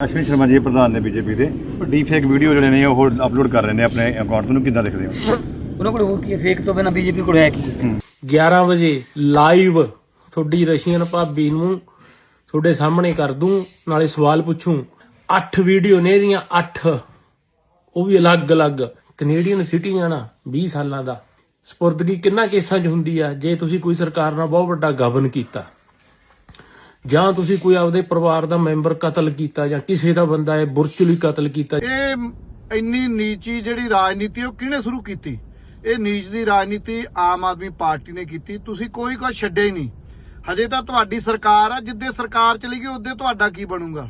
ਅਸ਼ਵਨੀ ਸ਼ਰਮਾ ਜੀ ਪ੍ਰਧਾਨ ਨੇ ਬੀਜੇਪੀ ਦੇ। ਡੀਫੇਕ ਵੀਡੀਓ ਜਿਹੜੇ ਨੇ ਉਹ ਅਪਲੋਡ ਕਰ ਰਹੇ ਨੇ ਆਪਣੇ ਅਕਾਊਂਟ ਤੋਂ ਨੂੰ। ਕਿੱਦਾਂ ਦੇਖਦੇ ਹੋ? ਉਹਨਾਂ ਕੋਲ ਹੋਰ ਕੀ ਹੈ? ਫੇਕ ਤੋਂ ਬਿਨਾ ਬੀਜੇਪੀ ਕੋਲ ਹੈ ਕੀ? ਹੈ। 11 ਵਜੇ ਲਾਈਵ ਤੁਹਾਡੀ ਰਸ਼ੀਅਨ ਭਾਬੀ ਨੂੰ ਤੁਹਾਡੇ ਸਾਹਮਣੇ ਕਰ ਦੂੰ ਨਾਲੇ ਸਵਾਲ ਪੁੱਛੂੰ। 8 ਵੀਡੀਓ ਨੇ ਇਹਦੀਆਂ 8 ਉਹ ਵੀ ਅਲੱਗ-ਅਲੱਗ। ਕੈਨੇਡੀਅਨ ਸਿਟੀਜ਼ਨ ਆ 20 ਸਾਲਾਂ ਦਾ। ਸਪੁਰਦਗੀ ਕਿੰਨਾ ਕੇਸਾਂ 'ਚ ਹੁੰਦੀ ਆ? ਜੇ ਤੁਸੀਂ ਕੋਈ ਸਰਕਾਰ ਨਾਲ ਬਹੁਤ ਵੱਡਾ ਗਬਨ ਕੀਤਾ। ਜਾਂ ਤੁਸੀਂ ਕੋਈ ਆਪਦੇ ਪਰਿਵਾਰ ਦਾ ਮੈਂਬਰ ਕਤਲ ਕੀਤਾ ਜਾਂ ਕਿਸੇ ਦਾ ਬੰਦਾ ਹੈ ਬੁਰਚਲੀ ਕਤਲ ਕੀਤਾ। ਇਹ ਇੰਨੀ ਨੀਚੀ ਜਿਹੜੀ ਰਾਜਨੀਤੀ ਉਹ ਕਿਹਨੇ ਸ਼ੁਰੂ ਕੀਤੀ? ਇਹ ਨੀਚ ਦੀ ਰਾਜਨੀਤੀ ਆਮ ਆਦਮੀ ਪਾਰਟੀ ਨੇ ਕੀਤੀ। ਤੁਸੀਂ ਕੋਈ ਕੁਝ ਛੱਡਿਆ ਹੀ ਨਹੀਂ। ਹਜੇ ਤਾਂ ਤੁਹਾਡੀ ਸਰਕਾਰ ਆ ਜਿੱਦੇ ਸਰਕਾਰ ਚਲੀ ਗਈ ਉਹਦੇ ਤੁਹਾਡਾ ਕੀ ਬਣੂਗਾ?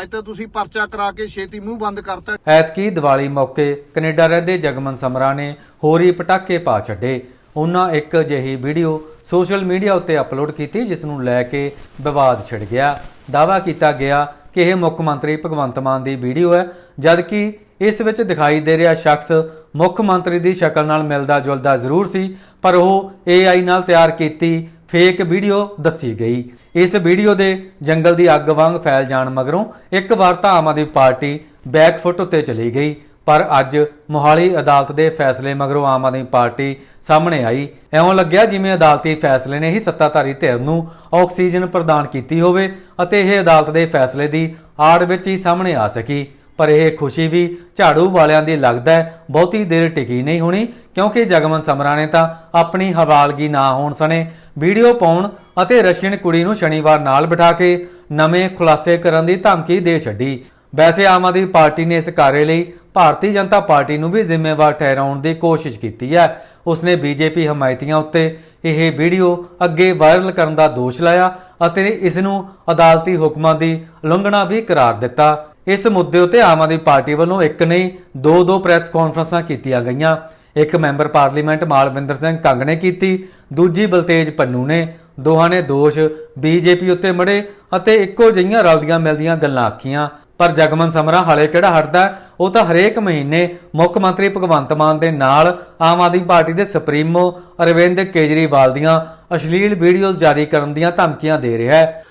ਅੱਜ ਤਾਂ ਤੁਸੀਂ ਪਰਚਾ ਕਰਾ ਕੇ ਛੇਤੀ ਮੂੰਹ ਬੰਦ ਕਰਤਾ। ਐਤਕੀ ਦੀਵਾਲੀ ਮੌਕੇ ਕੈਨੇਡਾ ਰਹਿੰਦੇ ਜਗਮਨ ਸਮਰਾ ਨੇ ਹੋਰੀ ਪਟਾਕੇ ਪਾ ਛੱਡੇ। ਉਹਨਾਂ ਇੱਕ ਅਜਿਹੀ ਵੀਡੀਓ ਸੋਸ਼ਲ ਮੀਡੀਆ ਉੱਤੇ ਅਪਲੋਡ ਕੀਤੀ, ਜਿਸ ਨੂੰ ਲੈ ਕੇ ਵਿਵਾਦ ਛਿੜ ਗਿਆ। ਦਾਅਵਾ ਕੀਤਾ ਗਿਆ ਕਿ ਇਹ ਮੁੱਖ ਮੰਤਰੀ ਭਗਵੰਤ ਮਾਨ ਦੀ ਵੀਡੀਓ ਹੈ, ਜਦਕਿ ਇਸ ਵਿੱਚ ਦਿਖਾਈ ਦੇ ਰਿਹਾ ਸ਼ਖਸ ਮੁੱਖ ਮੰਤਰੀ ਦੀ ਸ਼ਕਲ ਨਾਲ ਮਿਲਦਾ ਜੁਲਦਾ ਜ਼ਰੂਰ ਸੀ, ਪਰ ਉਹ AI ਨਾਲ ਤਿਆਰ ਕੀਤੀ ਫੇਕ ਵੀਡੀਓ ਦੱਸੀ ਗਈ। ਇਸ ਵੀਡੀਓ ਦੇ ਜੰਗਲ ਦੀ ਅੱਗ ਵਾਂਗ ਫੈਲ ਜਾਣ ਮਗਰੋਂ ਇੱਕ ਵਾਰ ਤਾਂ ਆਮ ਆਦਮੀ ਪਾਰਟੀ ਬੈਕਫੁੱਟ ਉੱਤੇ ਚਲੀ ਗਈ। ਪਰ ਅੱਜ ਮੋਹਾਲੀ ਅਦਾਲਤ ਦੇ ਫੈਸਲੇ ਮਗਰੋਂ ਆਮ ਆਦਮੀ ਪਾਰਟੀ ਸਾਹਮਣੇ ਆਈ। ਐਉਂ ਲੱਗਿਆ ਜਿਵੇਂ ਅਦਾਲਤੀ ਫੈਸਲੇ ਨੇ ਹੀ ਸੱਤਾਧਾਰੀ ਧਿਰ ਨੂੰ ਆਕਸੀਜਨ ਪ੍ਰਦਾਨ ਕੀਤੀ ਹੋਵੇ ਅਤੇ ਇਹ ਅਦਾਲਤ ਦੇ ਫੈਸਲੇ ਦੀ ਆੜ ਵਿੱਚ ਹੀ ਸਾਹਮਣੇ ਆ ਸਕੀ। ਪਰ ਇਹ ਖੁਸ਼ੀ ਵੀ ਝਾੜੂ ਵਾਲਿਆਂ ਦੀ ਲੱਗਦਾ ਹੈ, ਬਹੁਤੀ ਦੇਰ ਟਿਕੀ ਨਹੀਂ ਹੋਣੀ, ਕਿਉਂਕਿ ਜਗਮਨ ਸਮਰਾ ਨੇ ਤਾਂ ਆਪਣੀ ਹਵਾਲਗੀ ਨਾ ਹੋਣ ਸਣੇ ਵੀਡੀਓ ਪਾਉਣ ਅਤੇ ਰਸ਼ੀਅਨ ਕੁੜੀ ਨੂੰ ਸ਼ਨੀਵਾਰ ਨਾਲ ਬਿਠਾ ਕੇ ਨਵੇਂ ਖੁਲਾਸੇ ਕਰਨ ਦੀ ਧਮਕੀ ਦੇ ਛੱਡੀ। ਵੈਸੇ ਆਮ ਆਦਮੀ ਪਾਰਟੀ ਨੇ ਇਸ ਕਾਰੇ ਲਈ ਭਾਰਤੀ ਜਨਤਾ ਪਾਰਟੀ ਨੂੰ ਵੀ ਜ਼ਿੰਮੇਵਾਰ ਠਹਿਰਾਉਣ ਦੀ ਕੋਸ਼ਿਸ਼ ਕੀਤੀ ਹੈ। ਉਸਨੇ ਬੀਜੇਪੀ ਹਮਾਇਤੀਆਂ ਉੱਤੇ ਇਹ ਵੀਡੀਓ ਅੱਗੇ ਵਾਇਰਲ ਕਰਨ ਦਾ ਦੋਸ਼ ਲਾਇਆ ਅਤੇ ਇਸ ਨੂੰ ਅਦਾਲਤੀ ਹੁਕਮਾਂ ਦੀ ਉਲੰਘਣਾ ਵੀ ਕਰਾਰ ਦਿੱਤਾ। ਇਸ ਮੁੱਦੇ ਉੱਤੇ ਆਮ ਆਦਮੀ ਪਾਰਟੀ ਵੱਲੋਂ ਇੱਕ ਨਹੀਂ ਦੋ ਦੋ ਪ੍ਰੈਸ ਕਾਨਫਰੰਸਾਂ ਕੀਤੀਆਂ ਗਈਆਂ। ਇੱਕ ਮੈਂਬਰ ਪਾਰਲੀਮੈਂਟ ਮਾਲਵਿੰਦਰ ਸਿੰਘ ਕੰਗ ਨੇ ਕੀਤੀ, ਦੂਜੀ ਬਲਤੇਜ ਪੰਨੂ ਨੇ। ਦੋਹਾਂ ਨੇ ਦੋਸ਼ ਬੀਜੇਪੀ ਉੱਤੇ ਮੜੇ ਅਤੇ ਇੱਕੋ ਜਿਹੀਆਂ ਰਲਦੀਆਂ ਮਿਲਦੀਆਂ ਗੱਲਾਂ ਆਖੀਆਂ। ਪਰ ਜਗਮਨ ਸਮਰਾ ਹਲੇ ਕਿਹੜਾ ਹਟਦਾ ਹੈ? ਉਹ ਤਾਂ ਹਰੇਕ ਮਹੀਨੇ ਮੁੱਖ ਮੰਤਰੀ ਭਗਵੰਤ ਮਾਨ ਦੇ ਨਾਲ ਆਮ ਆਦਮੀ ਪਾਰਟੀ ਦੇ ਸੁਪਰੀਮੋ ਅਰਵਿੰਦ ਕੇਜਰੀਵਾਲ ਦੀਆਂ ਅਸ਼ਲੀਲ ਵੀਡੀਓਜ਼ ਜਾਰੀ ਕਰਨ ਦੀਆਂ ਧਮਕੀਆਂ ਦੇ ਰਿਹਾ ਹੈ।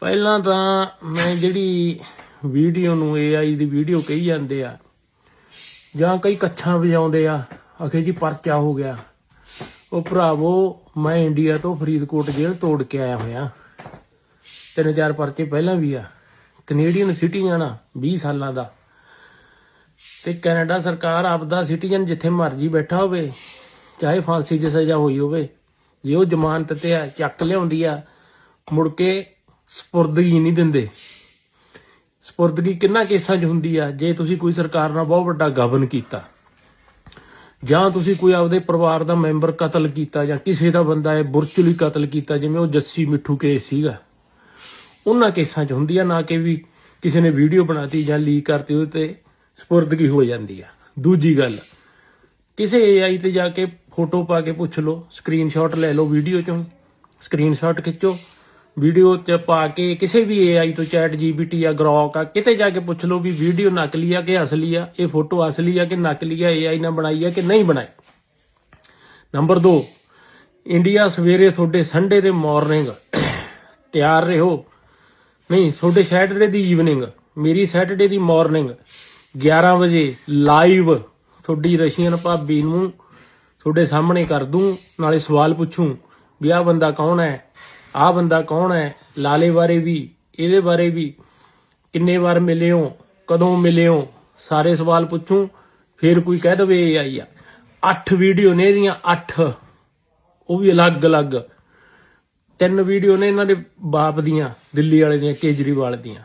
ਪਹਿਲਾਂ ਤਾਂ ਮੈਂ ਜਿਹੜੀ ਵੀਡੀਓ ਨੂੰ AI ਦੀ ਵੀਡੀਓ ਕਹੀ ਜਾਂਦੇ ਆ, ਜਾਂ ਕਈ ਕੱਛਾਂ ਵਜਾਉਂਦੇ ਆ ਅਖੇ ਜੀ ਪਰਚਾ ਹੋ ਗਿਆ। ਉਹ ਭਰਾਵੋ, ਮੈਂ ਇੰਡੀਆ ਤੋਂ ਫਰੀਦਕੋਟ ਜੇਲ੍ਹ ਤੋੜ ਕੇ ਆਇਆ ਹੋਇਆ। ਤਿੰਨ ਚਾਰ ਪਰਚੇ ਪਹਿਲਾਂ ਵੀ ਆ। ਕੈਨੇਡੀਅਨ ਸਿਟੀਜ਼ਨ ਆ 20 ਸਾਲਾਂ ਦਾ। ਤੇ ਕੈਨੇਡਾ ਸਰਕਾਰ ਆਪਦਾ ਸਿਟੀਜ਼ਨ ਜਿੱਥੇ ਮਰਜ਼ੀ ਬੈਠਾ ਹੋਵੇ, ਚਾਹੇ ਫਾਂਸੀ ਦੀ ਸਜ਼ਾ ਹੋਈ ਹੋਵੇ, ਜੇ ਉਹ ਜ਼ਮਾਨਤ ਤੇ ਆ, ਚੱਕ ਲਿਆਉਂਦੀ ਆ, ਮੁੜ ਕੇ ਸਪੁਰਦਗੀ ਨਹੀਂ ਦਿੰਦੇ। ਸਪੁਰਦਗੀ ਕਿੰਨਾ ਕੇਸਾਂ 'ਚ ਹੁੰਦੀ ਆ, ਜੇ ਤੁਸੀਂ ਕੋਈ ਸਰਕਾਰ ਨਾਲ ਬਹੁਤ ਵੱਡਾ ਗਬਨ ਕੀਤਾ। ਜਾਂ ਤੁਸੀਂ ਕੋਈ ਆਪਦੇ ਪਰਿਵਾਰ ਦਾ ਮੈਂਬਰ ਕਤਲ ਕੀਤਾ, ਜਾਂ ਕਿਸੇ ਦਾ ਬੰਦਾ ਇਹ ਬੁਰਚਲੀ ਕਤਲ ਕੀਤਾ, ਜਿਵੇਂ ਉਹ ਜੱਸੀ ਮਿੱਠੂ ਕੇਸ ਸੀਗਾ। ਉਹਨਾਂ ਕੇਸਾਂ 'ਚ ਹੁੰਦੀ ਆ, ਨਾ ਕਿ ਵੀ ਕਿਸੇ ਨੇ ਵੀਡੀਓ ਬਣਾਤੀ ਜਾਂ ਲੀਕ ਕਰਤੀ, ਉਹਦੇ ਤੇ ਸਪੁਰਦਗੀ ਹੋ ਜਾਂਦੀ ਆ। ਦੂਜੀ ਗੱਲ, ਕਿਸੇ AI ਤੇ ਜਾ ਕੇ ਫੋਟੋ ਪਾ ਕੇ ਪੁੱਛ ਲਓ ਸਕਰੀਨਸ਼ਾਟ ਲੈ ਲਓ ਵੀਡੀਓ ਚੋਂ ਸਕਰੀਨਸ਼ਾਟ ਖਿੱਚੋ, ਵੀਡੀਓ ਚ ਪਾ ਕੇ ਕਿਸੇ ਵੀ AI ਤੋਂ ਚੈਟ GPT ਜਾਂ ਗਰੋਕ ਆ ਕਿਤੇ ਜਾ ਕੇ ਪੁੱਛ ਲਓ ਵੀ ਵੀਡੀਓ ਨਕਲੀ ਆ ਕਿ ਅਸਲੀ ਆ, ਇਹ ਫੋਟੋ ਅਸਲੀ ਆ ਕਿ ਨਕਲੀ ਆ AI ਨਾਲ ਬਣਾਈ ਆ ਕਿ ਨਹੀਂ ਬਣਾਈ। ਨੰਬਰ 2 ਇੰਡੀਆ ਸਵੇਰੇ ਤੁਹਾਡੇ ਸੰਡੇ ਦੇ ਮਾਰਨਿੰਗ ਤਿਆਰ ਰਹੋ। ਨਹੀਂ, ਤੁਹਾਡੇ ਸੈਟਰਡੇ ਦੀ ਈਵਨਿੰਗ ਮੇਰੀ ਸੈਟਰਡੇ ਦੀ ਮਾਰਨਿੰਗ 11 ਵਜੇ ਲਾਈਵ ਤੁਹਾਡੀ ਰਸ਼ੀਅਨ ਭਾਬੀ ਨੂੰ ਤੁਹਾਡੇ ਸਾਹਮਣੇ ਕਰ ਦੂੰ, ਨਾਲੇ ਸਵਾਲ ਪੁੱਛੂੰ ਵੀ ਆਹ ਬੰਦਾ ਕੌਣ ਹੈ, ਆਹ ਬੰਦਾ ਕੌਣ ਹੈ, ਲਾਲੇ ਬਾਰੇ ਵੀ, ਇਹਦੇ ਬਾਰੇ ਵੀ, ਕਿੰਨੇ ਵਾਰ ਮਿਲੇ ਹੋ, ਕਦੋਂ ਮਿਲੇ ਹੋ, ਸਾਰੇ ਸਵਾਲ ਪੁੱਛੂੰ, ਫਿਰ ਕੋਈ ਕਹਿ ਦਵੇ ਇਹ ਆਈ ਆ। 8 ਵੀਡੀਓ ਨੇ ਇਹਦੀਆਂ 8 ਉਹ ਵੀ ਅਲੱਗ-ਅਲੱਗ। ਤਿੰਨ ਵੀਡੀਓ ਨੇ ਇਹਨਾਂ ਦੇ ਬਾਪ ਦੀਆਂ, ਦਿੱਲੀ ਵਾਲੇ ਦੀਆਂ, ਕੇਜਰੀਵਾਲ ਦੀਆਂ।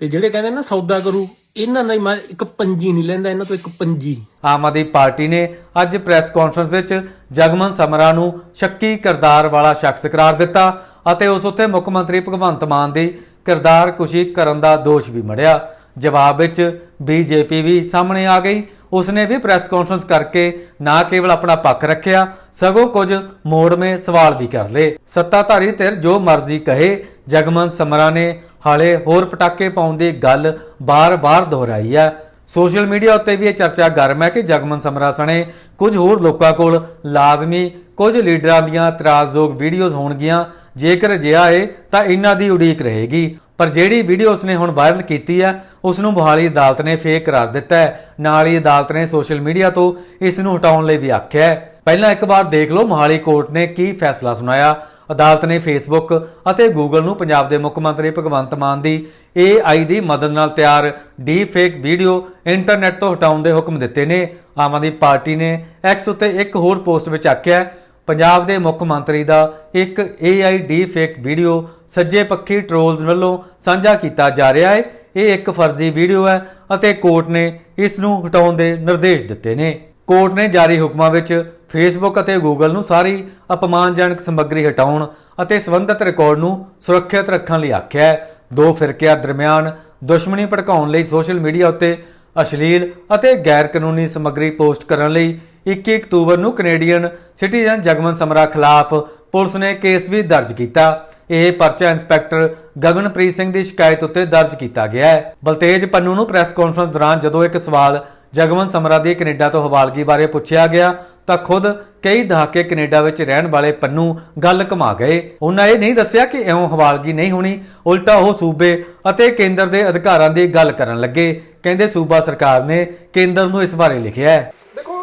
ਤੇ ਜਿਹੜੇ ਕਹਿੰਦੇ ਨਾ ਸੌਦਾ ਕਰੂ, ਇਹਨਾਂ ਨਾਲ ਇੱਕ ਪੰਜੀ ਨਹੀਂ ਲੈਂਦਾ, ਇਹਨਾਂ ਤੋਂ ਇੱਕ ਪੰਜੀ। ਆਮ ਆਦਮੀ ਪਾਰਟੀ ਨੇ ਅੱਜ ਪ੍ਰੈਸ ਕਾਨਫਰੰਸ ਵਿੱਚ ਜਗਮਨ ਸਮਰਾ ਨੂੰ ਸ਼ੱਕੀ ਕਿਰਦਾਰ ਵਾਲਾ ਸ਼ਖਸ ਕਰਾਰ ਦਿੱਤਾ ਅਤੇ ਉਸ ਉੱਤੇ ਮੁੱਖ ਮੰਤਰੀ ਭਗਵੰਤ ਮਾਨ ਦੀ ਕਿਰਦਾਰ ਕੁਸ਼ੀ ਕਰਨ ਦਾ ਦੋਸ਼ ਵੀ ਮੜਿਆ। ਜਵਾਬ ਵਿੱਚ ਬੀਜੇਪੀ ਵੀ ਸਾਹਮਣੇ ਆ ਗਈ। ਉਸਨੇ ਵੀ ਪ੍ਰੈਸ ਕਾਨਫਰੰਸ ਕਰਕੇ ਨਾ ਕੇਵਲ ਆਪਣਾ ਪੱਖ ਰੱਖਿਆ, ਸਗੋਂ ਕੁਝ ਮੋੜਵੇਂ ਸਵਾਲ ਵੀ ਕਰ ਲਏ। ਸੱਤਾਧਾਰੀ ਧਿਰ ਜੋ ਮਰਜ਼ੀ ਕਹੇ, ਜਗਮਨ ਸਮਰਾ ਨੇ ਹਾਲੇ ਹੋਰ ਪਟਾਕੇ ਪਾਉਣ ਦੀ ਗੱਲ ਬਾਰ-ਬਾਰ ਦੁਹਰਾਈ ਹੈ। ਸੋਸ਼ਲ ਮੀਡੀਆ ਉੱਤੇ ਵੀ ਇਹ ਚਰਚਾ ਗਰਮ ਹੈ ਕਿ ਜਗਮਨ ਸਮਰਾ ਸਣੇ ਕੁਝ ਹੋਰ ਲੋਕਾਂ ਕੋਲ ਲਾਜ਼ਮੀ ਕੁਝ ਲੀਡਰਾਂ ਦੀਆਂ ਇਤਰਾਜ਼ਯੋਗ ਵੀਡੀਓਜ਼ ਹੋਣਗੀਆਂ। ਜੇਕਰ ਅਜਿਹਾ ਹੈ, ਤਾਂ ਇਹਨਾਂ ਦੀ ਉਡੀਕ ਰਹੇਗੀ। ਪਰ ਜਿਹੜੀ ਵੀਡੀਓ ਉਸਨੇ ਹੁਣ ਵਾਇਰਲ ਕੀਤੀ ਹੈ ਉਸ ਨੂੰ ਮੋਹਾਲੀ ਅਦਾਲਤ ਨੇ ਫੇਕ ਕਰਾਰ ਦਿੱਤਾ ਹੈ। ਨਾਲ ਹੀ ਅਦਾਲਤ ਨੇ ਸੋਸ਼ਲ ਮੀਡੀਆ ਤੋਂ ਇਸ ਨੂੰ ਹਟਾਉਣ ਲਈ ਵੀ ਆਖਿਆ ਹੈ। ਪਹਿਲਾਂ ਇੱਕ ਵਾਰ ਦੇਖ ਲਓ ਮੋਹਾਲੀ ਕੋਰਟ ਨੇ ਕੀ ਫੈਸਲਾ ਸੁਣਾਇਆ। ਅਦਾਲਤ ਨੇ ਫੇਸਬੁੱਕ ਅਤੇ ਗੂਗਲ ਨੂੰ ਪੰਜਾਬ ਦੇ ਮੁੱਖ ਮੰਤਰੀ ਭਗਵੰਤ ਮਾਨ ਦੀ AI ਦੀ ਮਦਦ ਨਾਲ ਤਿਆਰ ਡੀਪ ਫੇਕ ਵੀਡੀਓ ਇੰਟਰਨੈਟ ਤੋਂ ਹਟਾਉਣ ਦੇ ਹੁਕਮ ਦਿੱਤੇ ਨੇ। ਆਮ ਆਦਮੀ ਪਾਰਟੀ ਨੇ ਐਕਸ ਉੱਤੇ ਇੱਕ ਹੋਰ ਪੋਸਟ ਵਿੱਚ ਆਖਿਆ ਪੰਜਾਬ ਦੇ ਮੁੱਖ ਮੰਤਰੀ ਦਾ ਇੱਕ AI ਡੀਪ ਫੇਕ ਵੀਡੀਓ ਸੱਜੇ ਪੱਖੀ ਟ੍ਰੋਲਸ ਵੱਲੋਂ ਸਾਂਝਾ ਕੀਤਾ ਜਾ ਰਿਹਾ ਹੈ। ਇਹ ਇੱਕ ਫਰਜ਼ੀ ਵੀਡੀਓ ਹੈ ਅਤੇ ਕੋਰਟ ਨੇ ਇਸ ਨੂੰ ਹਟਾਉਣ ਦੇ ਨਿਰਦੇਸ਼ ਦਿੱਤੇ ਨੇ। ਕੋਰਟ ਨੇ ਜਾਰੀ ਹੁਕਮਾਂ ਵਿੱਚ ਫੇਸਬੁੱਕ ਅਤੇ ਗੂਗਲ ਨੂੰ ਸਾਰੀ ਅਪਮਾਨਜਨਕ ਸਮੱਗਰੀ ਹਟਾਉਣ ਅਤੇ ਸੰਬੰਧਿਤ ਰਿਕਾਰਡ ਨੂੰ ਸੁਰੱਖਿਅਤ ਰੱਖਣ ਲਈ ਆਖਿਆ ਹੈ। ਦੋ ਫਿਰਕਿਆਂ ਦਰਮਿਆਨ ਦੁਸ਼ਮਣੀ ਭੜਕਾਉਣ ਲਈ ਸੋਸ਼ਲ ਮੀਡੀਆ ਉੱਤੇ ਅਸ਼ਲੀਲ ਅਤੇ ਗੈਰ ਕਾਨੂੰਨੀ ਸਮੱਗਰੀ ਪੋਸਟ ਕਰਨ ਲਈ 21 ਅਕਤੂਬਰ ਨੂੰ ਕੈਨੇਡੀਅਨ ਸਿਟੀਜ਼ਨ ਜਗਮਨ ਸਮਰਾ ਖਿਲਾਫ ਪੁਲਿਸ ਨੇ ਕੇਸ ਵੀ ਦਰਜ ਕੀਤਾ। ਇਹ ਪਰਚਾ ਇੰਸਪੈਕਟਰ ਗਗਨਪ੍ਰੀਤ ਸਿੰਘ ਦੀ ਸ਼ਿਕਾਇਤ ਉੱਤੇ ਦਰਜ ਕੀਤਾ ਗਿਆ ਹੈ। ਬਲਤੇਜ ਪੰਨੂ ਨੂੰ ਪ੍ਰੈਸ ਕਾਨਫਰੰਸ ਦੌਰਾਨ ਜਦੋਂ ਇੱਕ ਸਵਾਲ ਜਗਮਨ ਸਮਰਾ ਦੀ ਕੈਨੇਡਾ ਤੋਂ ਹਵਾਲਗੀ ਬਾਰੇ ਪੁੱਛਿਆ ਗਿਆ, ਤਾਂ ਖੁਦ ਕਈ ਦਹਾਕੇ ਕੈਨੇਡਾ ਵਿੱਚ ਰਹਿਣ ਵਾਲੇ ਪੰਨੂ ਗੱਲ ਕਮਾ ਗਏ। ਉਹਨਾਂ ਇਹ ਨਹੀਂ ਦੱਸਿਆ ਕਿ ਇਉਂ ਹਵਾਲਗੀ ਨਹੀਂ ਹੋਣੀ। ਉਲਟਾ ਉਹ ਸੂਬੇ ਅਤੇ ਕੇਂਦਰ ਦੇ ਅਧਿਕਾਰਾਂ ਦੀ ਗੱਲ ਕਰਨ ਲੱਗੇ। ਕਹਿੰਦੇ ਸੂਬਾ ਸਰਕਾਰ ਨੇ ਕੇਂਦਰ ਨੂੰ ਇਸ ਬਾਰੇ ਲਿਖਿਆ ਹੈ। ਦੇਖੋ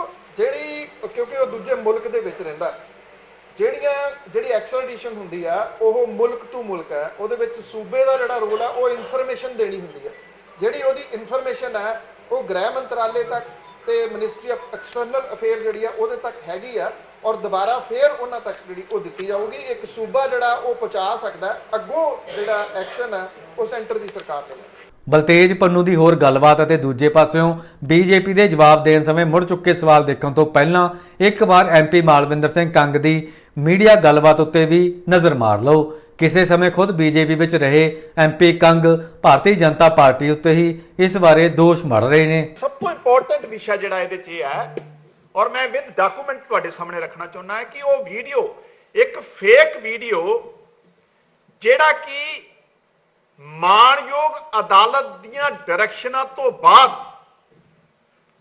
ਕਿਉਂਕਿ ਉਹ ਦੂਜੇ ਮੁਲਕ ਦੇ ਵਿੱਚ ਰਹਿੰਦਾ ਜਿਹੜੀਆਂ, ਜਿਹੜੀ ਐਕਸਟ੍ਰੈਡੀਸ਼ਨ ਹੁੰਦੀ ਆ, ਉਹ ਮੁਲਕ ਤੋਂ ਮੁਲਕ ਹੈ। ਉਹਦੇ ਵਿੱਚ ਸੂਬੇ ਦਾ ਜਿਹੜਾ ਰੋਲ ਆ, ਉਹ ਇਨਫੋਰਮੇਸ਼ਨ ਦੇਣੀ ਹੁੰਦੀ ਹੈ ਜਿਹੜੀ ਉਹਦੀ ਇਨਫੋਰਮੇਸ਼ਨ ਹੈ ਉਹ ਗ੍ਰਹਿ ਮੰਤਰਾਲੇ ਤੱਕ ਤੇ ਮਿਨਿਸਟਰੀ ਆਫ ਐਕਸਟਰਨਲ ਅਫੇਅਰ ਜਿਹੜੀ ਆ, ਉਹਦੇ ਤੱਕ ਹੈਗੀ ਆ ਔਰ ਦੁਬਾਰਾ ਫੇਰ ਉਹਨਾਂ ਤੱਕ ਜਿਹੜੀ ਉਹ ਦਿੱਤੀ ਜਾਊਗੀ। ਇੱਕ ਸੂਬਾ ਜਿਹੜਾ, ਉਹ ਪਹੁੰਚਾ ਸਕਦਾ ਅੱਗੋਂ ਜਿਹੜਾ ਐਕਸ਼ਨ ਹੈ ਉਹ ਸੈਂਟਰ ਦੀ ਸਰਕਾਰ ਤੇ ਹੈ ਬਲਤੇਜ ਪੰਨੂ ਦੀ ਹੋਰ ਗੱਲਬਾਤ ਅਤੇ ਦੂਜੇ ਪਾਸਿਓਂ ਬੀਜੇਪੀ ਦੇ ਜਵਾਬ ਦੇਣ ਸਮੇਂ ਮੁੜ ਚੁੱਕੇ ਸਵਾਲ ਦੇਖਣ ਤੋਂ ਪਹਿਲਾਂ ਇੱਕ ਵਾਰ ਐਮਪੀ ਮਾਲਵਿੰਦਰ ਸਿੰਘ ਕੰਗ ਦੀ ਮੀਡੀਆ ਗੱਲਬਾਤ ਉੱਤੇ ਵੀ ਨਜ਼ਰ ਮਾਰ ਲਓ। ਕਿਸੇ ਸਮੇਂ ਖੁਦ ਬੀਜੇਪੀ ਵਿੱਚ ਰਹੇ ਐਮਪੀ ਕੰਗ ਭਾਰਤੀ ਜਨਤਾ ਪਾਰਟੀ ਉੱਤੇ ਹੀ ਇਸ ਬਾਰੇ ਦੋਸ਼ ਮੜ ਰਹੇ ਨੇ। ਸਭ ਤੋਂ ਇੰਪੋਰਟੈਂਟ ਵਿਸ਼ਾ ਜਿਹੜਾ ਇਹਦੇ 'ਚ ਇਹ ਹੈ, ਔਰ ਮੈਂ ਵਿਦ ਡਾਕੂਮੈਂਟ ਤੁਹਾਡੇ ਸਾਹਮਣੇ ਰੱਖਣਾ ਚਾਹੁੰਦਾ ਹਾਂ ਕਿ ਉਹ ਵੀਡੀਓ ਇੱਕ ਫੇਕ ਵੀਡੀਓ ਜਿਹੜਾ ਕਿ ਮਾਣਯੋਗ ਅਦਾਲਤ ਦੀਆਂ ਡਾਇਰੈਕਸ਼ਨਾਂ ਤੋਂ ਬਾਅਦ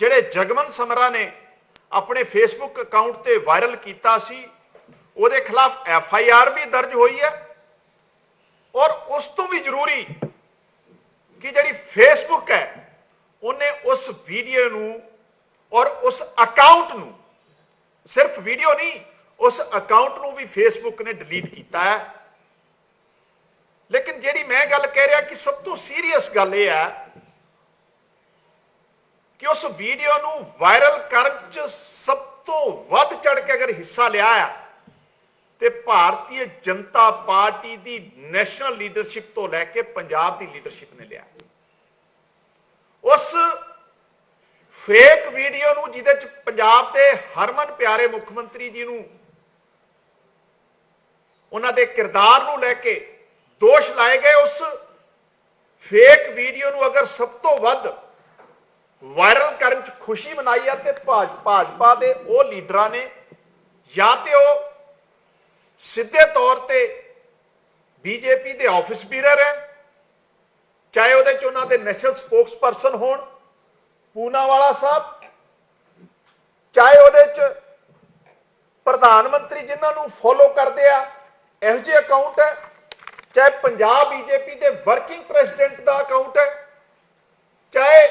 ਜਿਹੜੇ ਜਗਮਨ ਸਮਰਾ ਨੇ ਆਪਣੇ ਫੇਸਬੁੱਕ ਅਕਾਊਂਟ ਤੇ ਵਾਇਰਲ ਕੀਤਾ ਸੀ, ਉਹਦੇ ਖਿਲਾਫ ਐਫ ਆਈ ਆਰ ਵੀ ਦਰਜ ਹੋਈ ਹੈ ਔਰ ਉਸ ਤੋਂ ਵੀ ਜ਼ਰੂਰੀ ਕਿ ਜਿਹੜੀ ਫੇਸਬੁੱਕ ਹੈ, ਉਹਨੇ ਉਸ ਵੀਡੀਓ ਨੂੰ ਔਰ ਉਸ ਅਕਾਊਂਟ ਨੂੰ ਸਿਰਫ ਵੀਡੀਓ ਨਹੀਂ, ਉਸ ਅਕਾਊਂਟ ਨੂੰ ਵੀ ਫੇਸਬੁੱਕ ਨੇ ਡਿਲੀਟ ਕੀਤਾ ਹੈ। ਲੇਕਿਨ ਜਿਹੜੀ ਮੈਂ ਗੱਲ ਕਹਿ ਰਿਹਾ ਕਿ ਸਭ ਤੋਂ ਸੀਰੀਅਸ ਗੱਲ ਇਹ ਹੈ ਕਿ ਉਸ ਵੀਡੀਓ ਨੂੰ ਵਾਇਰਲ ਕਰਨ ਚ ਸਭ ਤੋਂ ਵੱਧ ਚੜ ਕੇ ਅਗਰ ਹਿੱਸਾ ਲਿਆ ਆ, ਤੇ ਭਾਰਤੀ ਜਨਤਾ ਪਾਰਟੀ ਦੀ ਨੈਸ਼ਨਲ ਲੀਡਰਸ਼ਿਪ ਤੋਂ ਲੈ ਕੇ ਪੰਜਾਬ ਦੀ ਲੀਡਰਸ਼ਿਪ ਨੇ ਲਿਆ। ਉਸ ਫੇਕ ਵੀਡੀਓ ਨੂੰ ਜਿਹਦੇ ਚ ਪੰਜਾਬ ਦੇ ਹਰਮਨ ਪਿਆਰੇ ਮੁੱਖ ਮੰਤਰੀ ਜੀ ਨੂੰ, ਉਹਨਾਂ ਦੇ ਕਿਰਦਾਰ ਨੂੰ ਲੈ ਕੇ ਦੋਸ਼ ਲਾਏ ਗਏ ਉਸ ਫੇਕ ਵੀਡੀਓ ਨੂੰ ਅਗਰ ਸਭ ਤੋਂ ਵੱਧ ਵਾਇਰਲ ਕਰਨ ਚ ਖੁਸ਼ੀ ਮਨਾਈ ਆ ਤੇ ਭਾਜ- ਭਾਜਪਾ ਦੇ ਉਹ ਲੀਡਰਾਂ ਨੇ ਜਾਂ ਤੇ ਉਹ ਸਿੱਧੇ ਤੌਰ ਤੇ ਬੀਜੇਪੀ ਦੇ ਆਫਿਸ ਬੀਰਰ ਹੈ, ਚਾਹੇ ਉਹਦੇ ਚ ਉਹਨਾਂ ਦੇ ਨੈਸ਼ਨਲ ਸਪੋਕਸਪਰਸਨ ਹੋਣ, ਪੂਨਾਵਾਲਾ ਸਾਹਿਬ, ਚਾਹੇ ਉਹਦੇ ਚ ਪ੍ਰਧਾਨ ਮੰਤਰੀ ਜਿਨ੍ਹਾਂ ਨੂੰ ਫੋਲੋ ਕਰਦੇ ਆ, ਇਹੋ ਜਿਹੇ ਅਕਾਊਂਟ ਹੈ ਚਾਹੇ ਪੰਜਾਬ ਬੀਜੇਪੀ ਦੇ ਵਰਕਿੰਗ ਪ੍ਰੈਜ਼ੀਡੈਂਟ ਦਾ ਅਕਾਊਂਟ ਹੈ ਚਾਹੇ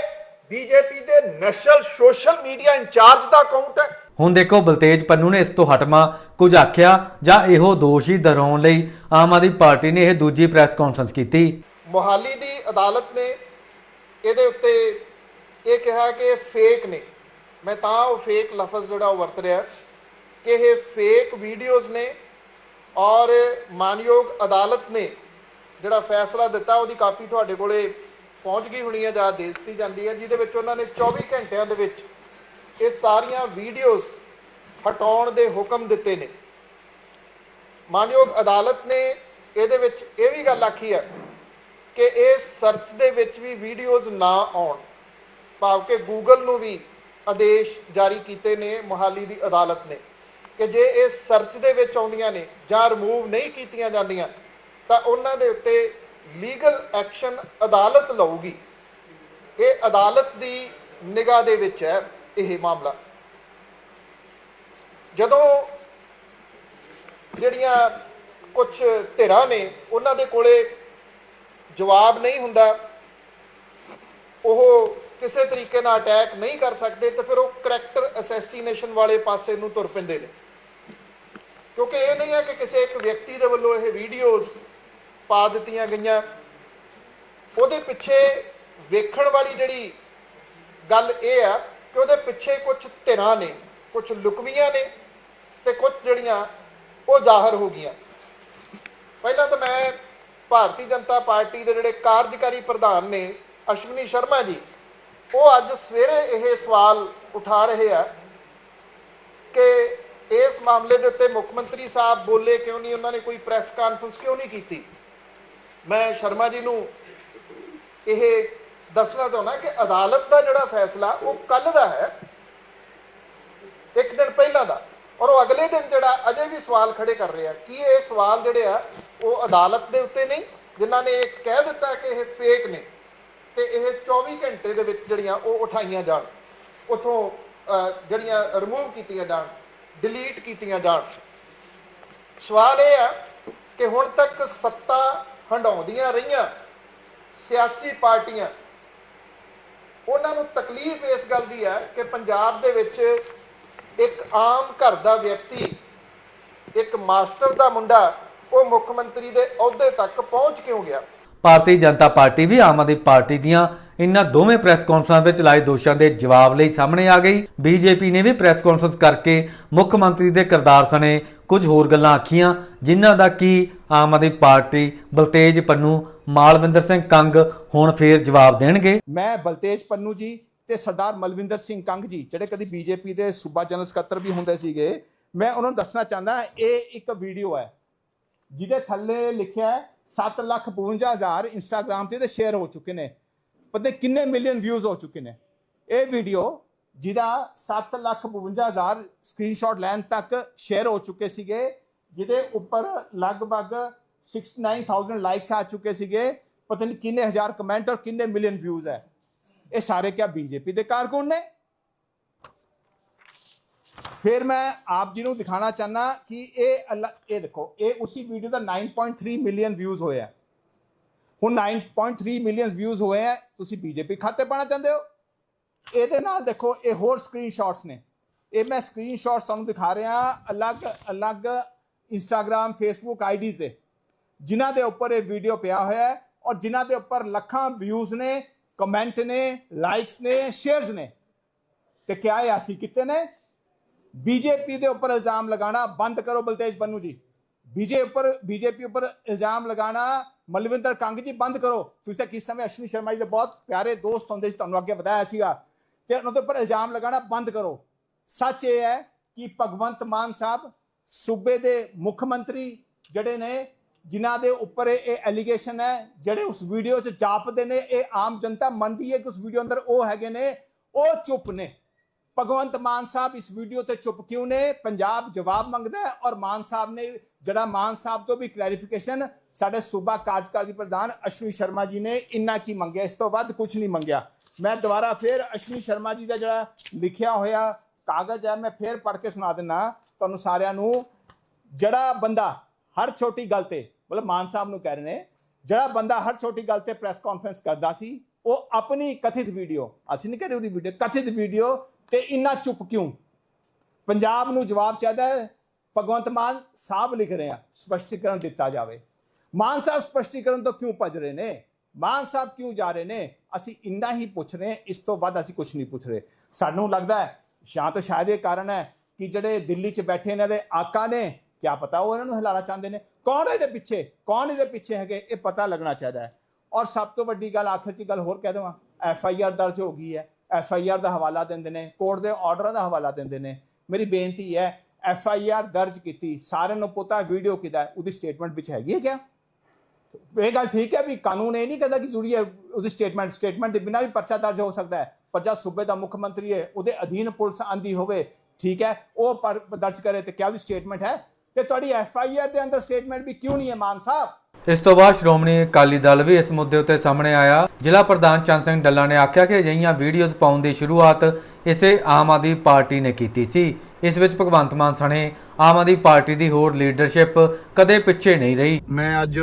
ਬੀਜੇਪੀ ਦੇ ਨੈਸ਼ਨਲ ਸੋਸ਼ਲ ਮੀਡੀਆ ਇੰਚਾਰਜ ਦਾ ਅਕਾਊਂਟ ਹੈ। ਹੁਣ ਦੇਖੋ ਬਲਤੇਜ ਪੰਨੂ ਨੇ ਇਸ ਤੋਂ ਹਟਵਾ ਕੁਝ ਆਖਿਆ ਜਾਂ ਇਹੋ ਦੋਸ਼ ਹੀ ਦੁਹਰਾਉਣ ਲਈ ਆਮ ਆਦਮੀ ਪਾਰਟੀ ਨੇ ਇਹ ਦੂਜੀ ਪ੍ਰੈਸ ਕਾਨਫਰੰਸ ਕੀਤੀ। ਮੋਹਾਲੀ ਦੀ ਅਦਾਲਤ ਨੇ ਇਹਦੇ ਉੱਤੇ ਇਹ ਕਿਹਾ ਕਿ ਫੇਕ ਨੇ। ਮੈਂ ਤਾਂ ਉਹ ਫੇਕ ਲਫ਼ਜ਼ ਜਿਹੜਾ ਉਹ ਵਰਤ ਰਿਹਾ ਕਿ ਇਹ ਫੇਕ ਵੀਡੀਓਜ਼ ਨੇ ਔਰ ਮਾਨਯੋਗ ਅਦਾਲਤ ਨੇ ਜਿਹੜਾ ਫੈਸਲਾ ਦਿੱਤਾ, ਉਹਦੀ ਕਾਪੀ ਤੁਹਾਡੇ ਕੋਲੇ ਪਹੁੰਚ ਗਈ ਹੋਣੀ ਹੈ ਜਾਂ ਦੇ ਦਿੱਤੀ ਜਾਂਦੀ ਹੈ, ਜਿਹਦੇ ਵਿੱਚ ਉਹਨਾਂ ਨੇ 24 ਘੰਟਿਆਂ ਦੇ ਵਿੱਚ ਇਹ ਸਾਰੀਆਂ ਵੀਡੀਓਜ਼ ਹਟਾਉਣ ਦੇ ਹੁਕਮ ਦਿੱਤੇ ਨੇ। ਮਾਨਯੋਗ ਅਦਾਲਤ ਨੇ ਇਹਦੇ ਵਿੱਚ ਇਹ ਵੀ ਗੱਲ ਆਖੀ ਹੈ ਕਿ ਇਹ ਸਰਚ ਦੇ ਵਿੱਚ ਵੀ ਵੀਡੀਓਜ਼ ਨਾ ਆਉਣ। ਭਾਵ ਕਿ ਗੂਗਲ ਨੂੰ ਵੀ ਆਦੇਸ਼ ਜਾਰੀ ਕੀਤੇ ਨੇ ਮੁਹਾਲੀ ਦੀ ਅਦਾਲਤ ਨੇ। ਕਿ ਜੇ ਇਹ ਸਰਚ ਦੇ ਵਿੱਚ ਆਉਂਦੀਆਂ ਨੇ ਜਾਂ ਰਿਮੂਵ ਨਹੀਂ ਕੀਤੀਆਂ ਜਾਂਦੀਆਂ, ਤਾਂ ਉਹਨਾਂ ਦੇ ਉੱਤੇ ਲੀਗਲ ਐਕਸ਼ਨ ਅਦਾਲਤ ਲਊਗੀ। ਇਹ ਅਦਾਲਤ ਦੀ ਨਿਗਾਹ ਦੇ ਵਿੱਚ ਹੈ ਇਹ ਮਾਮਲਾ। ਜਦੋਂ ਜਿਹੜੀਆਂ ਕੁਝ ਧਿਰਾਂ ਨੇ, ਉਹਨਾਂ ਦੇ ਕੋਲੇ ਜਵਾਬ ਨਹੀਂ ਹੁੰਦਾ, ਉਹ ਕਿਸੇ ਤਰੀਕੇ ਨਾਲ ਅਟੈਕ ਨਹੀਂ ਕਰ ਸਕਦੇ, ਤੇ ਫਿਰ ਉਹ ਕਰੈਕਟਰ ਅਸੈਸੀਨੇਸ਼ਨ ਵਾਲੇ ਪਾਸੇ ਨੂੰ ਤੁਰ ਪੈਂਦੇ ਨੇ। ਕਿਉਂਕਿ ਇਹ ਨਹੀਂ ਹੈ ਕਿ ਕਿਸੇ ਇੱਕ ਵਿਅਕਤੀ ਦੇ ਵੱਲੋਂ ਇਹ ਵੀਡੀਓਜ਼ ਪਾ ਦਿੱਤੀਆਂ ਗਈਆਂ। ਉਹਦੇ ਪਿੱਛੇ ਵੇਖਣ ਵਾਲੀ ਜਿਹੜੀ ਗੱਲ ਇਹ ਆ ਕਿ ਉਹਦੇ ਪਿੱਛੇ ਕੁਝ ਧਿਰਾਂ ਨੇ ਕੁਝ ਲੁਕਵੀਆਂ ਨੇ ਤੇ ਕੁਝ ਜਿਹੜੀਆਂ ਉਹ ਜ਼ਾਹਰ ਹੋ ਗਈਆਂ। ਪਹਿਲਾਂ ਤਾਂ ਮੈਂ ਭਾਰਤੀ ਜਨਤਾ ਪਾਰਟੀ ਦੇ ਜਿਹੜੇ ਕਾਰਜਕਾਰੀ ਪ੍ਰਧਾਨ ਨੇ, ਅਸ਼ਵਨੀ ਸ਼ਰਮਾ ਜੀ ਉਹ ਅੱਜ ਸਵੇਰੇ ਇਹ ਸਵਾਲ ਉਠਾ ਰਹੇ ਆ ਕਿ ਇਸ ਮਾਮਲੇ ਦੇ ਉੱਤੇ ਮੁੱਖ ਮੰਤਰੀ ਸਾਹਿਬ ਬੋਲੇ ਕਿਉਂ ਨਹੀਂ? ਉਹਨਾਂ ਨੇ ਕੋਈ ਪ੍ਰੈਸ ਕਾਨਫਰੰਸ ਕਿਉਂ ਨਹੀਂ ਕੀਤੀ? ਮੈਂ ਸ਼ਰਮਾ ਜੀ ਨੂੰ ਇਹ ਦੱਸਣਾ ਚਾਹੁੰਦਾ ਕਿ ਅਦਾਲਤ ਦਾ ਜਿਹੜਾ ਫੈਸਲਾ, ਉਹ ਕੱਲ ਦਾ ਹੈ, ਇੱਕ ਦਿਨ ਪਹਿਲਾਂ ਦਾ। ਔਰ ਉਹ ਅਗਲੇ ਦਿਨ ਜਿਹੜਾ ਅਜੇ ਵੀ ਸਵਾਲ ਖੜੇ ਕਰ ਰਿਹਾ ਕੀ ਇਹ ਸਵਾਲ ਜਿਹੜੇ ਆ, ਉਹ ਅਦਾਲਤ ਦੇ ਉੱਤੇ ਨਹੀਂ? ਜਿਨ੍ਹਾਂ ਨੇ ਇਹ ਕਹਿ ਦਿੱਤਾ ਕਿ ਇਹ ਫੇਕ ਨੇ। ਤੇ ਇਹ 24 ਘੰਟੇ ਦੇ ਵਿੱਚ ਜਿਹੜੀਆਂ ਉਹ ਉਠਾਈਆਂ ਜਾਣ, ਉਥੋਂ ਜਿਹੜੀਆਂ ਰਿਮੂਵ ਕੀਤੀਆਂ ਜਾਣ ਡਿਲੀਟ ਕੀਤੀਆਂ ਜਾਣ। ਸਵਾਲ ਇਹ ਆ ਕਿ ਹੁਣ ਤੱਕ ਸੱਤਾ ਹੰਡਾਉਂਦੀਆਂ ਰਹੀਆਂ ਸਿਆਸੀ ਪਾਰਟੀਆਂ, ਉਹਨਾਂ ਨੂੰ ਤਕਲੀਫ ਇਸ ਗੱਲ ਦੀ ਹੈ ਕਿ ਪੰਜਾਬ ਦੇ ਵਿੱਚ ਇੱਕ ਆਮ ਘਰ ਦਾ ਵਿਅਕਤੀ, ਇੱਕ ਮਾਸਟਰ ਦਾ ਮੁੰਡਾ ਉਹ ਮੁੱਖ ਮੰਤਰੀ ਦੇ ਅਹੁਦੇ ਤੱਕ ਪਹੁੰਚ ਕਿਉਂ ਗਿਆ? ਭਾਰਤੀ ਜਨਤਾ ਪਾਰਟੀ ਵੀ ਆਮ ਆਦਮੀ ਪਾਰਟੀ ਦੀਆਂ ਇਨ੍ਹਾਂ ਦੋਵੇਂ ਪ੍ਰੈਸ ਕਾਨਫਰੰਸ ਵਿੱਚ ਲਾਏ ਦੋਸ਼ਾਂ ਦੇ ਜਵਾਬ ਲਈ ਸਾਹਮਣੇ ਆ ਗਈ। ਬੀਜੇਪੀ ਨੇ ਵੀ ਪ੍ਰੈਸ ਕਾਨਫਰੰਸ ਕਰਕੇ ਮੁੱਖ ਮੰਤਰੀ ਦੇ ਕਿਰਦਾਰ ਸਣੇ ਕੁਝ ਹੋਰ ਗੱਲਾਂ ਆਖੀਆਂ, ਜਿਨ੍ਹਾਂ ਦਾ ਕੀ ਆਮ ਆਦਮੀ ਪਾਰਟੀ ਬਲਤੇਜ ਪੰਨੂ, ਮਾਲਵਿੰਦਰ ਸਿੰਘ ਕੰਗ ਹੁਣ ਫੇਰ ਜਵਾਬ ਦੇਣਗੇ। ਮੈਂ ਬਲਤੇਜ ਪੰਨੂ ਜੀ ਤੇ ਸਰਦਾਰ ਮਲਵਿੰਦਰ ਸਿੰਘ ਕੰਗ ਜੀ, ਜਿਹੜੇ ਕਦੀ ਬੀਜੇਪੀ ਦੇ ਸੂਬਾ ਜਨਰਲ ਸਕੱਤਰ ਵੀ ਹੁੰਦੇ ਸੀਗੇ, ਮੈਂ ਉਹਨਾਂ ਨੂੰ ਦੱਸਣਾ ਚਾਹੁੰਦਾ, ਇਹ ਇੱਕ ਵੀਡੀਓ ਹੈ, ਜਿਹਦੇ ਥੱਲੇ ਲਿਖਿਆ ਹੈ 752000 ਇੰਸਟਾਗ੍ਰam ਤੇ ਇਹਦੇ ਸ਼ੇਅਰ ਹੋ ਚੁੱਕੇ ਨੇ। ਪਤਾ ਕਿੰਨੇ ਮਿਲੀਅਨ ਵਿਊਜ਼ ਹੋ ਚੁੱਕੇ ਨੇ। ਇਹ ਵੀਡੀਓ ਜਿਹਦਾ 752000 ਸਕਰੀਨਸ਼ਾਟ ਲੈਣ ਤੱਕ ਸ਼ੇਅਰ ਹੋ ਚੁੱਕੇ ਸੀਗੇ, ਜਿਹਦੇ ਉੱਪਰ ਲਗਭਗ 69000 ਲਾਈਕਸ ਆ ਚੁੱਕੇ ਸੀਗੇ। ਪਤਾ ਨਹੀਂ ਕਿੰਨੇ ਹਜ਼ਾਰ ਕਮੈਂਟ ਔਰ ਕਿੰਨੇ ਮਿਲੀਅਨ ਵਿਊਜ਼ ਹੈ। ਇਹ ਸਾਰੇ ਕਿਆ ਬੀਜੇਪੀ ਦੇ ਕਾਰਕੁਨ ਨੇ? ਫਿਰ ਮੈਂ ਆਪ ਜੀ ਨੂੰ ਦਿਖਾਣਾ ਚਾਹਨਾ ਕਿ ਇਹ ਅੱਲਾ- ਇਹ ਦੇਖੋ ਇਹ ਉਸੇ ਵੀਡੀਓ ਦਾ 9.3 ਮਿਲੀਅਨ ਵਿਊਜ਼ ਹੋਇਆ ਹੁਣ 9.3 ਮਿਲੀਅਨ ਵਿਊਜ਼ ਹੋਏ ਆ ਤੁਸੀਂ ਬੀਜੇਪੀ ਖਾਤੇ ਪਾਣਾ ਚਾਹੁੰਦੇ ਹੋ ਇਹਦੇ ਨਾਲ ਦੇਖੋ ਇਹ ਹੋਰ ਸਕਰੀਨਸ਼ਾਟਸ ਨੇ ਇਹ ਮੈਂ ਸਕਰੀਨਸ਼ਾਟਸ ਤੁਹਾਨੂੰ ਦਿਖਾ ਰਿਹਾ ਅਲੱਗ ਅਲੱਗ ਇੰਸਟਾਗ੍ਰam ਫੇਸਬੁੱਕ ਆਈਡੀਜ਼ ਦੇ ਜਿਨ੍ਹਾਂ ਦੇ ਉੱਪਰ ਇਹ ਵੀਡੀਓ ਪਿਆ ਹੋਇਆ ਹੈ ਔਰ ਜਿਨ੍ਹਾਂ ਦੇ ਉੱਪਰ ਲੱਖਾਂ ਵਿਊਜ਼ ਨੇ ਕਮੈਂਟ ਨੇ ਲਾਈਕਸ ਨੇ ਸ਼ੇਅਰਸ ਨੇ ਤੇ ਕਿਆ ਇਹ ਅਸੀਂ ਕਿਤੇ ਨੇ ਬੀਜੇਪੀ ਦੇ ਉੱਪਰ ਇਲਜ਼ਾਮ ਲਗਾਣਾ ਬੰਦ ਕਰੋ ਬਲਤੇਜ ਪੰਨੂ ਜੀ। ਬੀਜੇ ਉੱਪਰ ਬੀਜੇਪੀ ਉੱਪਰ ਇਲਜ਼ਾਮ ਲਗਾਣਾ ਮਲਵਿੰਦਰ ਕੰਗ ਜੀ, ਬੰਦ ਕਰੋ। ਤੁਸੀਂ ਕਿਸ ਸਮੇਂ ਅਸ਼ਵਨੀ ਸ਼ਰਮਾ ਜੀ ਦੇ ਬਹੁਤ ਪਿਆਰੇ ਦੋਸਤ ਹੁੰਦੇ ਸੀ, ਤੁਹਾਨੂੰ ਅੱਗੇ ਵਧਾਇਆ ਸੀਗਾ। ਤੇ ਉਹਨਾਂ ਦੇ ਉੱਪਰ ਇਲਜ਼ਾਮ ਲਗਾਣਾ ਬੰਦ ਕਰੋ। ਸੱਚ ਇਹ ਹੈ ਕਿ ਭਗਵੰਤ ਮਾਨ ਸਾਹਿਬ ਸੂਬੇ ਦੇ ਮੁੱਖ ਮੰਤਰੀ ਜਿਹੜੇ ਨੇ, ਜਿਨ੍ਹਾਂ ਦੇ ਉੱਪਰ ਇਹ ਐਲੀਗੇਸ਼ਨ ਹੈ, ਜਿਹੜੇ ਉਸ ਵੀਡੀਓ 'ਚ ਜਾਪਦੇ ਨੇ, ਇਹ ਆਮ ਜਨਤਾ ਮੰਨਦੀ ਹੈ ਕਿ ਉਸ ਵੀਡੀਓ ਅੰਦਰ ਉਹ ਹੈਗੇ ਨੇ, ਉਹ ਚੁੱਪ ਨੇ। ਭਗਵੰਤ ਮਾਨ ਸਾਹਿਬ ਇਸ ਵੀਡੀਓ ਤੇ ਚੁੱਪ ਕਿਉਂ ਨੇ? ਪੰਜਾਬ ਜਵਾਬ ਮੰਗਦਾ ਹੈ ਔਰ ਮਾਨ ਸਾਹਿਬ ਨੇ ਜਿਹੜਾ ਮਾਨ ਸਾਹਿਬ ਤੋਂ ਵੀ ਕਲੈਰੀਫਿਕੇਸ਼ਨ ਸਾਡੇ ਸੂਬਾ ਕਾਰਜਕਾਰੀ ਪ੍ਰਧਾਨ ਅਸ਼ਵਨੀ ਸ਼ਰਮਾ ਜੀ ਨੇ ਇੰਨਾ ਕੀ ਮੰਗਿਆ, ਇਸ ਤੋਂ ਵੱਧ ਕੁਝ ਨਹੀਂ ਮੰਗਿਆ। ਮੈਂ ਦੁਬਾਰਾ ਫਿਰ ਅਸ਼ਵਨੀ ਸ਼ਰਮਾ ਜੀ ਦਾ ਜਿਹੜਾ ਲਿਖਿਆ ਹੋਇਆ ਕਾਗਜ਼ ਹੈ, ਮੈਂ ਫਿਰ ਪੜ੍ਹ ਕੇ ਸੁਣਾ ਦਿੰਨਾ। ਤੁਹਾਨੂੰ ਸਾਰਿਆਂ ਨੂੰ ਜਿਹੜਾ ਬੰਦਾ ਹਰ ਛੋਟੀ ਗੱਲ ਤੇ, ਮਤਲਬ ਮਾਨ ਸਾਹਿਬ ਨੂੰ ਕਹਿ ਰਹੇ ਨੇ, ਜਿਹੜਾ ਬੰਦਾ ਹਰ ਛੋਟੀ ਗੱਲ ਤੇ ਪ੍ਰੈਸ ਕਾਨਫਰੰਸ ਕਰਦਾ ਸੀ, ਉਹ ਆਪਣੀ ਕਥਿਤ ਵੀਡੀਓ ਅਸੀਂ ਨਹੀਂ ਕਹਿ ਰਹੇ ਉਹਦੀ ਵੀਡੀਓ ਕਥਿਤ ਵੀਡੀਓ ਤੇ ਇੰਨਾ ਚੁੱਪ ਕਿਉਂ? ਪੰਜਾਬ ਨੂੰ ਜਵਾਬ ਚਾਹੀਦਾ ਹੈ ਭਗਵੰਤ ਮਾਨ ਸਾਹਿਬ ਲਿਖ ਰਹੇ ਆ ਸਪਸ਼ਟੀਕਰਨ ਦਿੱਤਾ ਜਾਵੇ। ਮਾਨ ਸਾਹਿਬ ਸਪਸ਼ਟੀਕਰਨ ਤੋਂ ਕਿਉਂ ਭੱਜ ਰਹੇ ਨੇ? ਮਾਨ ਸਾਹਿਬ ਕਿਉਂ ਜਾ ਰਹੇ ਨੇ? ਅਸੀਂ ਇੰਨਾ ਹੀ ਪੁੱਛ ਰਹੇ ਹਾਂ, ਇਸ ਤੋਂ ਵੱਧ ਅਸੀਂ ਕੁਝ ਨਹੀਂ ਪੁੱਛ ਰਹੇ। ਸਾਨੂੰ ਲੱਗਦਾ ਹੈ ਜਾਂ ਤਾਂ ਸ਼ਾਇਦ ਇਹ ਕਾਰਨ ਹੈ ਕਿ ਜਿਹੜੇ ਦਿੱਲੀ 'ਚ ਬੈਠੇ ਇਹਨਾਂ ਦੇ ਆਕਾ ਨੇ ਕਿਆ ਪਤਾ ਉਹ ਇਹਨਾਂ ਨੂੰ ਹਿਲਾਣਾ ਚਾਹੁੰਦੇ ਨੇ। ਕੌਣ ਇਹਦੇ ਪਿੱਛੇ? ਕੌਣ ਇਹਦੇ ਪਿੱਛੇ ਹੈਗੇ? ਇਹ ਪਤਾ ਲੱਗਣਾ ਚਾਹੀਦਾ ਹੈ। ਔਰ ਸਭ ਤੋਂ ਵੱਡੀ ਗੱਲ ਆਖਰ 'ਚ ਗੱਲ ਹੋਰ ਕਹਿ ਦੇਵਾਂ ਐਫ ਆਈ ਆਰ ਦਰਜ ਹੋ ਗਈ ਹੈ। ਐਫ ਆਈ ਆਰ ਦਾ ਹਵਾਲਾ ਦਿੰਦੇ ਨੇ, ਕੋਰਟ ਦੇ ਆਰਡਰਾਂ ਦਾ ਹਵਾਲਾ ਦਿੰਦੇ ਨੇ। ਮੇਰੀ ਬੇਨਤੀ ਹੈ, ਐਫ ਆਈ ਆਰ ਦਰਜ ਕੀਤੀ, ਸਾਰਿਆਂ ਨੂੰ ਪਤਾ, ਵੀਡੀਓ ਕਿਦਾ ਉਹਦੀ ਸਟੇਟਮੈਂਟ ਵਿੱਚ ਹੈਗੀ ਹੈ ਕਿਆ? ਇਹ ਗੱਲ ਠੀਕ ਹੈ ਵੀ ਕਾਨੂੰਨ ਇਹ ਨਹੀਂ ਕਹਿੰਦਾ ਕਿ ਜ਼ਰੂਰੀ ਹੈ ਉਹਦੀ ਸਟੇਟਮੈਂਟ ਸਟੇਟਮੈਂਟ ਦੇ ਬਿਨਾਂ ਵੀ ਪਰਚਾ ਦਰਜ ਹੋ ਸਕਦਾ ਹੈ। ਪਰ ਜਦ ਸੂਬੇ ਦਾ ਮੁੱਖ ਮੰਤਰੀ ਹੈ, ਉਹਦੇ ਅਧੀਨ ਪੁਲਿਸ ਆਂਦੀ ਹੋਵੇ, ਠੀਕ ਹੈ, ਉਹ ਪਰ ਦਰਜ ਕਰੇ ਤੇ ਕਿਆ ਉਹਦੀ ਸਟੇਟਮੈਂਟ ਹੈ? ਤੇ ਤੁਹਾਡੀ ਐਫ ਆਈ ਆਰ ਦੇ ਅੰਦਰ ਸਟੇਟਮੈਂਟ ਵੀ ਕਿਉਂ ਨਹੀਂ ਹੈ ਮਾਨ ਸਾਹਿਬ? ਇਸ ਤੋਂ ਬਾਅਦ ਸ਼੍ਰੋਮਣੀ ਅਕਾਲੀ ਦਲ ਵੀ ਇਸ ਮੁੱਦੇ ਉੱਤੇ ਸਾਹਮਣੇ ਆਇਆ। ਜ਼ਿਲ੍ਹਾ ਪ੍ਰਧਾਨ ਚੰਦ ਸਿੰਘ ਡੱਲਾ ਨੇ ਆਖਿਆ ਕਿ ਅਜਿਹੀਆਂ ਵੀਡੀਓਜ਼ ਪਾਉਣ ਦੀ ਸ਼ੁਰੂਆਤ ਇਸੇ ਆਮ ਆਦਮੀ ਪਾਰਟੀ ਨੇ ਕੀਤੀ ਸੀ। ਇਸ ਵਿੱਚ ਭਗਵੰਤ ਮਾਨ ਸਣੇ ਆਮ ਆਦਮੀ ਪਾਰਟੀ ਦੀ ਹੋਰ ਲੀਡਰਸ਼ਿਪ ਕਦੇ ਪਿੱਛੇ ਨਹੀਂ ਰਹੀ। ਮੈਂ ਅੱਜ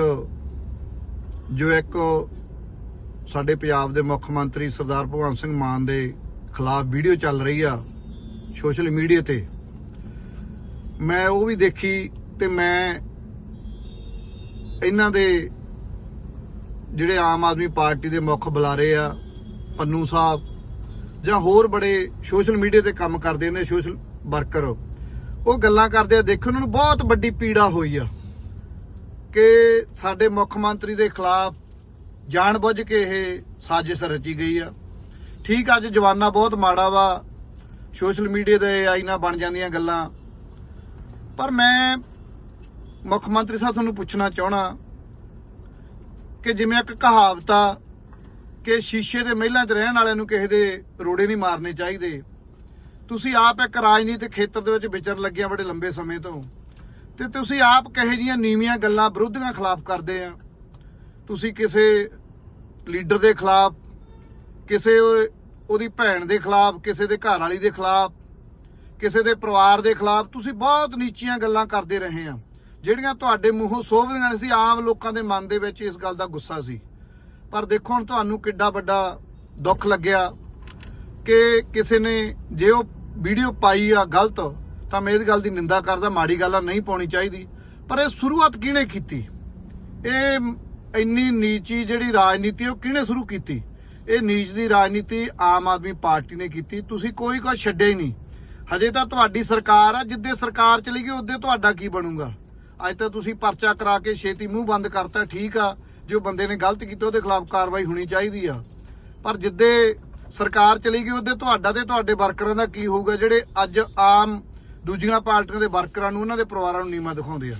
ਜੋ ਇੱਕ ਸਾਡੇ ਪੰਜਾਬ ਦੇ ਮੁੱਖ ਮੰਤਰੀ ਸਰਦਾਰ ਭਗਵੰਤ ਸਿੰਘ ਮਾਨ ਦੇ ਖਿਲਾਫ ਵੀਡੀਓ ਚੱਲ ਰਹੀ ਆ ਸੋਸ਼ਲ ਮੀਡੀਆ ਤੇ। ਮੈਂ ਉਹ ਵੀ ਦੇਖੀ ਤੇ ਮੈਂ ਇਹਨਾਂ ਦੇ ਜਿਹੜੇ ਆਮ ਆਦਮੀ ਪਾਰਟੀ ਦੇ ਮੁੱਖ ਬੁਲਾਰੇ ਆ, ਪੰਨੂ ਸਾਹਿਬ ਜਾਂ ਹੋਰ ਬੜੇ ਸੋਸ਼ਲ ਮੀਡੀਆ ਤੇ ਕੰਮ ਕਰਦੇ ਨੇ, ਸੋਸ਼ਲ ਵਰਕਰ, ਉਹ ਗੱਲਾਂ ਕਰਦੇ ਆ, ਦੇਖੋ ਉਹਨਾਂ ਨੂੰ ਬਹੁਤ ਵੱਡੀ ਪੀੜਾ ਹੋਈ ਆ ਕਿ ਸਾਡੇ ਮੁੱਖ ਮੰਤਰੀ ਦੇ ਖਿਲਾਫ ਜਾਣਬੁੱਝ ਕੇ ਇਹ ਸਾਜ਼ਿਸ਼ ਰਚੀ ਗਈ ਆ। ਠੀਕ ਅੱਜ ਜਵਾਨਾ ਬਹੁਤ ਮਾੜਾ ਵਾ, ਸੋਸ਼ਲ ਮੀਡੀਆ ਦੇ ਆਈ ਨਾਲ ਬਣ ਜਾਂਦੀਆਂ ਗੱਲਾਂ ਪਰ ਮੈਂ ਮੁੱਖ ਮੰਤਰੀ ਸਾਹਿਬ ਤੁਹਾਨੂੰ ਪੁੱਛਣਾ ਚਾਹਣਾ ਕਿ ਜਿਵੇਂ ਇੱਕ ਕਹਾਵਤ ਆ ਕਿ ਸ਼ੀਸ਼ੇ ਦੇ ਮਹਿਲਾਂ 'ਚ ਰਹਿਣ ਵਾਲਿਆਂ ਨੂੰ ਕਿਸੇ ਦੇ ਰੋੜੇ ਨਹੀਂ ਮਾਰਨੇ ਚਾਹੀਦੇ। ਤੁਸੀਂ ਆਪ ਇੱਕ ਰਾਜਨੀਤਿਕ ਖੇਤਰ ਦੇ ਵਿੱਚ ਵਿਚਰਨ ਲੱਗਿਆ ਬੜੇ ਲੰਬੇ ਸਮੇਂ ਤੋਂ। ਤੇ ਤੁਸੀਂ ਆਪ ਕਹੇ ਜੀਆਂ ਨੀਵੀਆਂ ਗੱਲਾਂ ਵਿਰੋਧੀਆਂ ਖਿਲਾਫ ਕਰਦੇ ਆ। ਤੁਸੀਂ ਕਿਸੇ ਲੀਡਰ ਦੇ ਖਿਲਾਫ, ਕਿਸੇ ਉਹਦੀ ਭੈਣ ਦੇ ਖਿਲਾਫ, ਕਿਸੇ ਦੇ ਘਰ ਵਾਲੀ ਦੇ ਖਿਲਾਫ ਕਿਸੇ ਦੇ ਪਰਿਵਾਰ ਦੇ ਖਿਲਾਫ ਤੁਸੀਂ ਬਹੁਤ ਨੀਚੀਆਂ ਗੱਲਾਂ ਕਰਦੇ ਰਹੇ ਆ। ਜਿਹੜੀਆਂ ਤੁਹਾਡੇ ਮੂੰਹੋਂ ਸੋਭਦੀਆਂ ਨਹੀਂ ਸੀ, ਆਮ ਲੋਕਾਂ ਦੇ ਮਨ ਦੇ ਵਿੱਚ ਇਸ ਗੱਲ ਦਾ ਗੁੱਸਾ ਸੀ। ਪਰ ਦੇਖੋ ਹੁਣ ਤੁਹਾਨੂੰ ਕਿੱਡਾ ਵੱਡਾ ਦੁੱਖ ਲੱਗਿਆ ਕਿ ਕਿਸੇ ਨੇ ਜੇ ਉਹ ਵੀਡੀਓ ਪਾਈ ਆ ਗਲਤ, ਤਾਂ ਮੈਂ ਇਸ ਗੱਲ ਦੀ ਨਿੰਦਾ ਕਰਦਾ, ਮਾੜੀ ਗੱਲ ਆ, ਨਹੀਂ ਪਾਉਣੀ ਚਾਹੀਦੀ। ਪਰ ਇਹ ਸ਼ੁਰੂਆਤ ਕਿਹਨੇ ਕੀਤੀ? ਇਹ ਇੰਨੀ ਨੀਚੀ ਜਿਹੜੀ ਰਾਜਨੀਤੀ ਉਹ ਕਿਹਨੇ ਸ਼ੁਰੂ ਕੀਤੀ? ਇਹ ਨੀਚ ਦੀ ਰਾਜਨੀਤੀ ਆਮ ਆਦਮੀ ਪਾਰਟੀ ਨੇ ਕੀਤੀ। ਤੁਸੀਂ ਕੋਈ ਕੁਝ ਛੱਡਿਆ ਹੀ ਨਹੀਂ। ਹਜੇ ਤਾਂ ਤੁਹਾਡੀ ਸਰਕਾਰ ਆ, ਜਿੱਦੇ ਸਰਕਾਰ ਚਲੀ ਗਈ, ਉਹਦੇ ਤੁਹਾਡਾ ਕੀ ਬਣੂਗਾ? ਅੱਜ ਤਾਂ ਤੁਸੀਂ ਪਰਚਾ ਕਰਾ ਕੇ ਛੇਤੀ ਮੂੰਹ ਬੰਦ ਕਰਤਾ, ਠੀਕ ਆ। ਜੋ ਬੰਦੇ ਨੇ ਗਲਤ ਕੀਤਾ, ਉਹਦੇ ਖਿਲਾਫ ਕਾਰਵਾਈ ਹੋਣੀ ਚਾਹੀਦੀ ਆ। ਪਰ ਜਿੱਦੇ ਸਰਕਾਰ ਚਲੀ ਗਈ, ਉਹਦੇ ਤੁਹਾਡਾ ਤੇ ਤੁਹਾਡੇ ਵਰਕਰਾਂ ਦਾ ਕੀ ਹੋਊਗਾ, ਜਿਹੜੇ ਅੱਜ ਆਮ ਦੂਜੀਆਂ ਪਾਰਟੀਆਂ ਦੇ ਵਰਕਰਾਂ ਨੂੰ, ਉਹਨਾਂ ਦੇ ਪਰਿਵਾਰਾਂ ਨੂੰ ਨੀਮਾ ਦਿਖਾਉਂਦੇ ਆ।